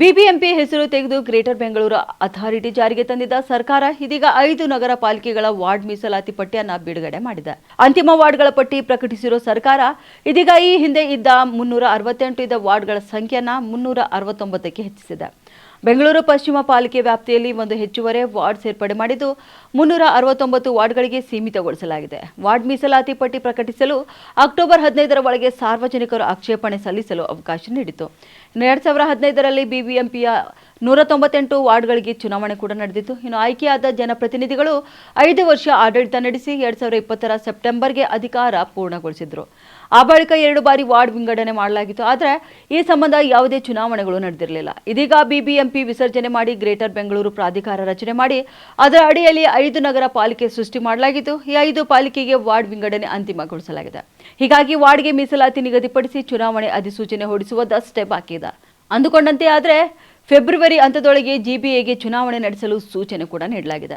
BBMP ಹೆಸರು ತೆಗೆದು greater Bengaluru authority ಜಾರಿಗೆ ತಂದಿದ್ದ ಸರ್ಕಾರ ಇದೀಗ ಐದು ನಗರ ಪಾಲಿಕೆಗಳ ವಾರ್ಡ್ ಮೀಸಲಾತಿ ಪಟ್ಟಿಯನ್ನು ಬಿಡುಗಡೆ ಮಾಡಿದೆ. ಅಂತಿಮ ವಾರ್ಡ್ಗಳ ಪಟ್ಟಿ ಪ್ರಕಟಿಸಿರೋ ಸರ್ಕಾರ ಇದೀಗ ಈ ಹಿಂದೆ ಇದ್ದ ಮುನ್ನೂರ ಅರವತ್ತೆಂಟು ಇದ್ದ ವಾರ್ಡ್ಗಳ ಸಂಖ್ಯೆಯನ್ನು ಮುನ್ನೂರ ಅರವತ್ತೊಂಬತ್ತಕ್ಕೆ ಹೆಚ್ಚಿಸಿದೆ. ಬೆಂಗಳೂರು ಪಶ್ಚಿಮ ಪಾಲಿಕೆ ವ್ಯಾಪ್ತಿಯಲ್ಲಿ ಒಂದು ಹೆಚ್ಚುವರಿ ವಾರ್ಡ್ ಸೇರ್ಪಡೆ ಮಾಡಿದ್ದು ಮುನ್ನೂರ ಅರವತ್ತೊಂಬತ್ತು ವಾರ್ಡ್ಗಳಿಗೆ ಸೀಮಿತಗೊಳಿಸಲಾಗಿದೆ. ವಾರ್ಡ್ ಮೀಸಲಾತಿ ಪಟ್ಟಿ ಪ್ರಕಟಿಸಲು ಅಕ್ಟೋಬರ್ ಹದಿನೈದರ ಒಳಗೆ ಸಾರ್ವಜನಿಕರು ಆಕ್ಷೇಪಣೆ ಸಲ್ಲಿಸಲು ಅವಕಾಶ ನೀಡಿತು ಎರಡ್ ಸಾವಿರದ ಹದಿನೈದರಲ್ಲಿ ಬಿಬಿಎಂಪಿಯ ನೂರ ತೊಂಬತ್ತೆಂಟು ವಾರ್ಡ್ಗಳಿಗೆ ಚುನಾವಣೆ ಕೂಡ ನಡೆದಿತ್ತು ಇನ್ನು ಆಯ್ಕೆಯಾದ ಜನಪ್ರತಿನಿಧಿಗಳು ಐದು ವರ್ಷ ಆಡಳಿತ ನಡೆಸಿ ಎರಡ್ ಸಾವಿರದ ಇಪ್ಪತ್ತರ ಸೆಪ್ಟೆಂಬರ್ಗೆ ಅಧಿಕಾರ ಪೂರ್ಣಗೊಳಿಸಿದ್ರು. ಆ ಬಳಿಕ ಎರಡು ಬಾರಿ ವಾರ್ಡ್ ವಿಂಗಡಣೆ ಮಾಡಲಾಗಿತ್ತು, ಆದರೆ ಈ ಸಂಬಂಧ ಯಾವುದೇ ಚುನಾವಣೆಗಳು ನಡೆದಿರಲಿಲ್ಲ. ಇದೀಗ ಬಿಬಿಎಂಪಿ ವಿಸರ್ಜನೆ ಮಾಡಿ ಗ್ರೇಟರ್ ಬೆಂಗಳೂರು ಪ್ರಾಧಿಕಾರ ರಚನೆ ಮಾಡಿ ಅದರ ಅಡಿಯಲ್ಲಿ ಐದು ನಗರ ಪಾಲಿಕೆ ಸೃಷ್ಟಿ ಮಾಡಲಾಗಿತ್ತು ಈ ಐದು ಪಾಲಿಕೆಗೆ ವಾರ್ಡ್ ವಿಂಗಡಣೆ ಅಂತಿಮಗೊಳಿಸಲಾಗಿದೆ. ಹೀಗಾಗಿ ವಾರ್ಡ್ಗೆ ಮೀಸಲಾತಿ ನಿಗದಿಪಡಿಸಿ ಚುನಾವಣೆ ಅಧಿಸೂಚನೆ ಹೊರಡಿಸುವುದಷ್ಟೇ ಬಾಕಿ ಇದೆ ಅಂದುಕೊಂಡಂತೆ ಆದರೆ ಫೆಬ್ರವರಿ ಅಂತ್ಯದೊಳಗೆ ಜಿಬಿಎಗೆ ಚುನಾವಣೆ ನಡೆಸಲು ಸೂಚನೆ ಕೂಡ ನೀಡಲಾಗಿದೆ.